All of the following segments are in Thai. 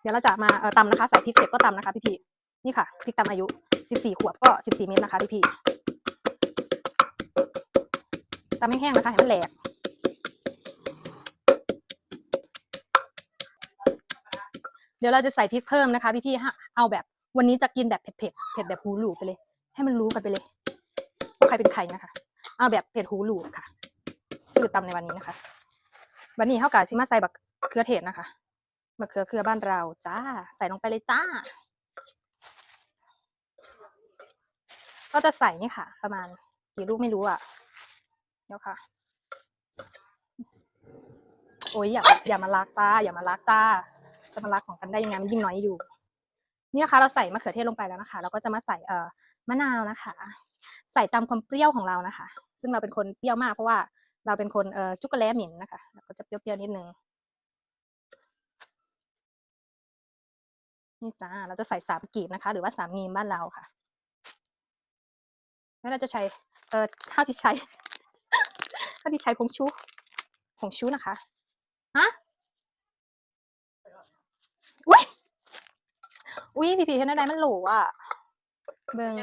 เดี๋ยวเราจะมาเออตำนะคะใส่พริกเสร็จก็ตำนะคะพี่พี่นี่ค่ะพริกตำอายุ 14 ขวบก็ 14 เม็ดนะคะพี่พี่ตำแห้งนะคะให้มันแหลกเดี๋ยวเราจะใส่พริกเพิ่มนะคะพี่พี่ๆเอาแบบวันนี้จะกินแบบเผ็ดเผ็ดๆเผ็ดแบบหูหลูไปเลย ให้มันรู้กันไปเลยว่าใครเป็นใครนะคะ เอาแบบเผ็ดหูหลูค่ะคือตำในวันนี้นะคะ วันนี้เท่ากับชิมาใส่บักเขือเทศนะคะ มะเขือเขือบ้านเราจ้า ใส่ลงไปเลยจ้า ก็จะใส่นี่ค่ะ ประมาณกี่ลูกไม่รู้อะเดี๋ยวค่ะ โอ้ยอย่าอย่ามาลักจ้า อย่ามาลักจ้า จะมาลักของกันได้ยังไงมันยิ่งน้อยอยู่ นี่นะคะ เราใส่มะเขือเทศลงไปแล้วนะคะ เราก็จะมาใส่เอ่อมะนาวนะคะ ใส่ตามความเปรี้ยวของเรานะคะ ซึ่งเราเป็นคนเปรี้ยวมากเพราะว่าเราเป็นคนเอ่อจุกโกแลตหมิ่นนะคะเราก็จะเปรี้ยวๆนิดนึง นี่จ้าเราจะใส่สามกีบนะคะ หรือว่าสามงีมบ้านเราค่ะ แล้วเราจะใช้เออข้าวที่ใช้ข้าวที่ใช้ผงชูผงชูนะคะฮะอุ้ยอุ้ยพีพีเห็นอะไรมันหลอะเบิง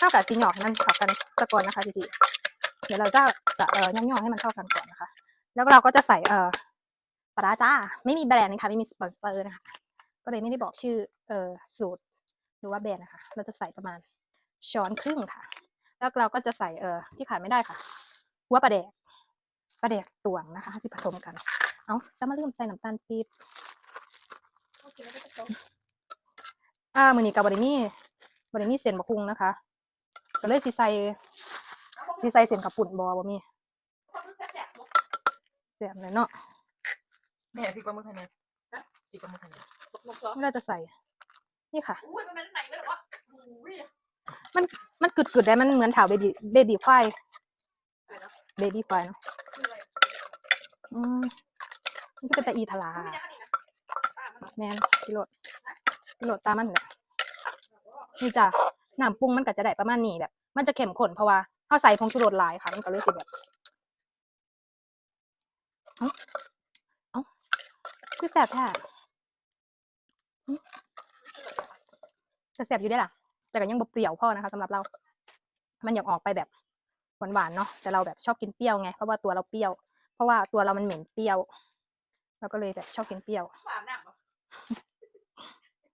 ข้าวกับจีหยอกให้มันเข้ากันสะก่อนนะคะพีพีเดี๋ยวเราจะจะเอ่อย่องๆให้มันเข้ากันก่อนนะคะ แล้วเราก็จะใส่เอ่อ ปลาร้าจ้า ไม่มีแบรนด์นะคะ ไม่มีสปอนเซอร์นะคะ ก็เลยไม่ได้บอกชื่อเออสูตรหรือว่าแบรนด์นะคะ เราจะใส่ประมาณช้อนครึ่งค่ะ แล้วเราก็จะใส่เออที่ขาดไม่ได้ค่ะหัวปลาแดกปลาแดกตวงนะคะที่ผสมกัน เอาจะมาลืมใส่น้ำตาลปี๊บอ่ามือนี้กับบริมี่บริมี่เส้นบะคุงนะคะ ก็เลยสิใส่สิใส่เส้นกับปุ่นบอบะมี่เสียบเลยเนาะ แม่พริกปลาหมึกไทยเนี่ยพริกปลาหมึกไทยเนี่ยนี่เราจะใส่ นี่ค่ะ อุ้ยมันเป็นไหนไม่หรอวะอุ้ยมันกึดกึดๆได้มันเหมือนถาวเบบีเบบีควายเบบี้ควายเนาะคืออะไรอืมมันก็เป็นตะอีทลาไม่ได้นี่นะแมนกิโลดกิโลดตามมันแหละนี่จ้ะน้ำปรุงมันก็จะได้ประมาณนี้แบบ มันจะเข้มข้นเพราะว่าเขาใส่ผงชูรสหลายค่ะ มันก็เลยสิแบบเอ้าเอ้า คือแสบแท้หึจะแสบอยู่ได้อล่ะ แต่ก็ยังบ่เปรี้ยวพอนะคะสำหรับเรา มันอยากออกไปแบบหวานๆเนาะ แต่เราแบบชอบกินเปรี้ยวไง เพราะว่าตัวเราเปรี้ยว เพราะว่าตัวเรามันเหม็นเปรี้ยว เราก็เลยแบบชอบกินเปรี้ยวฝาหนักเหรอ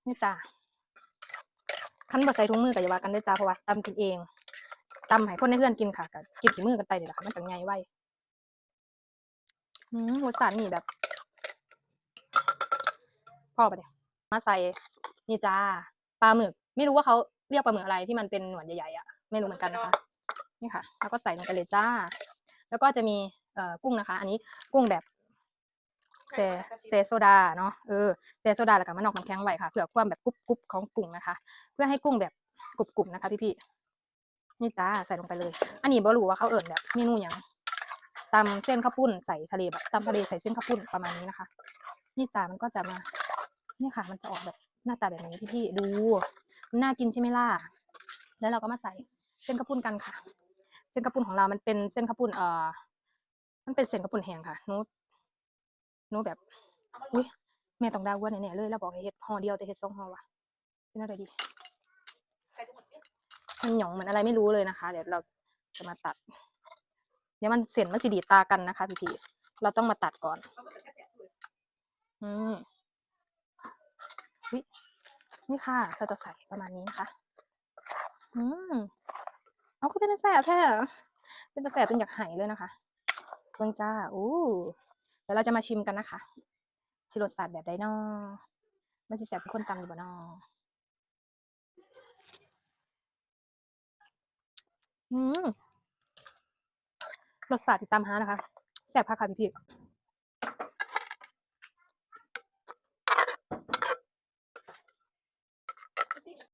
นี่จ้าคันบ่ใส่ถุงมือกับอย่าว่ากันเด้อจ้าเพราะว่าตำกินเองตำให้คนในเพื่อนกินค่ะกับกินขี้มือกันไปนี่แหละค่ะมันจะไงไว้อืมรสชาตินี่แบบ พ่อปะเนี่ยมาใส่นี่จ้าปลาหมึก ไม่รู้ว่าเขาเรียกปลาหมึกอะไรที่มันเป็นหนวดใหญ่ๆอะไม่รู้เหมือนกันนะคะนี่ค่ะ แล้วก็ใส่ลงไปเลยจ้า แล้วก็จะมีเอ่อกุ้งนะคะ อันนี้กุ้งแบบเซเซโซดาเนาะเออเซโซดาแล้วก็มะนอกน้ำแข็งไว้ค่ะเพื่อความแบบกรุบกรุบของกุ้งนะคะ เพื่อให้กุ้งแบบกรุบกรุบนะคะ พี่ๆนี่จ้าใส่ลงไปเลย อันนี้บ่รู้ว่าเขาเอิ่นแบบเมนูหยังตำเส้นข้าวปุ้นใส่ทะเลแบบตำทะเลใส่เส้นข้าวปุ้นประมาณนี้นะคะ นี่จ้ามันก็จะมา นี่ค่ะ มันจะออกแบบหน้าตาแบบนี้พี่ๆดูมันน่ากินใช่ไหมล่ะแล้วเราก็มาใส่เส้นข้าวปุ้นกันค่ะ เส้นข้าวปุ้นของเรามันเป็นเส้นข้าวปุ้นเอ่อมันเป็นเส้นข้าวปุ้นแห้งค่ะนูหนูแบบอุ้ยแม่ต้องดาวว่าแน่ๆเลยแล้วบอกให้เฮ็ดห่อเดียวแต่เฮ็ดสองห่อว่ะเป็นอะไรดีใส่ทุกหมดมันหยองเหมือนอะไรไม่รู้เลยนะคะ เดี๋ยวเราจะมาตัด เดี๋ยวมันเส้นมันสิดีตากันนะคะ พี่พีเราต้องมาตัดก่อนเอาไปใส่กระแสด้วยอืม นี่ค่ะเราจะใส่ประมาณนี้นะคะ อืมเอาก็เป็นแสบแท้เป็นแสบเป็นอยากไหายเลยนะคะเบิ่งจ้าอู้เดี๋ยวเราจะมาชิมกันนะคะสิรสชาติแบบไดนอมันสิแสบเป็นคนตำอยู่บ่นออืมรสชาติที่ตามหานะคะแสบค่ะค่ะพี่พี่